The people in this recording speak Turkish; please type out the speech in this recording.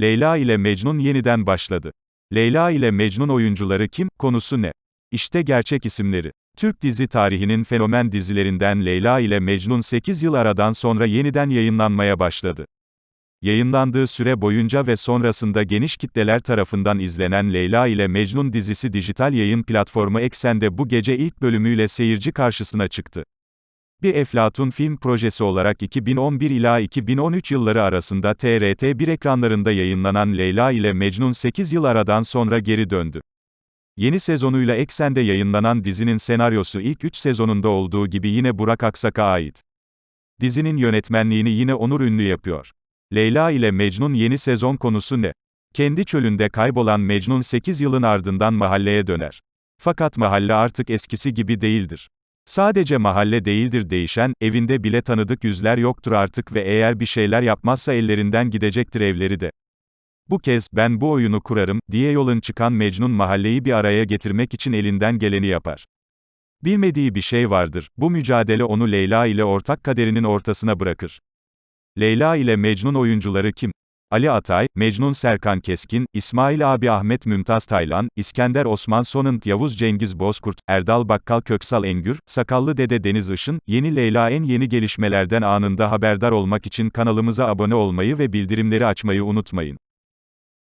Leyla ile Mecnun yeniden başladı. Leyla ile Mecnun oyuncuları kim, konusu ne? İşte gerçek isimleri. Türk dizi tarihinin fenomen dizilerinden Leyla ile Mecnun 8 yıl aradan sonra yeniden yayınlanmaya başladı. Yayınlandığı süre boyunca ve sonrasında geniş kitleler tarafından izlenen Leyla ile Mecnun dizisi dijital yayın platformu Eksen'de bu gece ilk bölümüyle seyirci karşısına çıktı. Bir Eflatun film projesi olarak 2011 ila 2013 yılları arasında TRT1 ekranlarında yayınlanan Leyla ile Mecnun 8 yıl aradan sonra geri döndü. Yeni sezonuyla Eksen'de yayınlanan dizinin senaryosu ilk 3 sezonunda olduğu gibi yine Burak Aksak'a ait. Dizinin yönetmenliğini yine Onur Ünlü yapıyor. Leyla ile Mecnun yeni sezon konusu ne? Kendi çölünde kaybolan Mecnun 8 yılın ardından mahalleye döner. Fakat mahalle artık eskisi gibi değildir. Sadece mahalle değildir değişen, evinde bile tanıdık yüzler yoktur artık ve eğer bir şeyler yapmazsa ellerinden gidecektir evleri de. Bu kez, ben bu oyunu kurarım, diye yolun çıkan Mecnun mahalleyi bir araya getirmek için elinden geleni yapar. Bilmediği bir şey vardır, bu mücadele onu Leyla ile ortak kaderinin ortasına bırakır. Leyla ile Mecnun oyuncuları kim? Ali Atay, Mecnun Serkan Keskin, İsmail abi Ahmet Mümtaz Taylan, İskender Osman Sonant Yavuz Cengiz Bozkurt, Erdal Bakkal Köksal Engür, Sakallı Dede Deniz Işın, Yeni Leyla en yeni gelişmelerden anında haberdar olmak için kanalımıza abone olmayı ve bildirimleri açmayı unutmayın.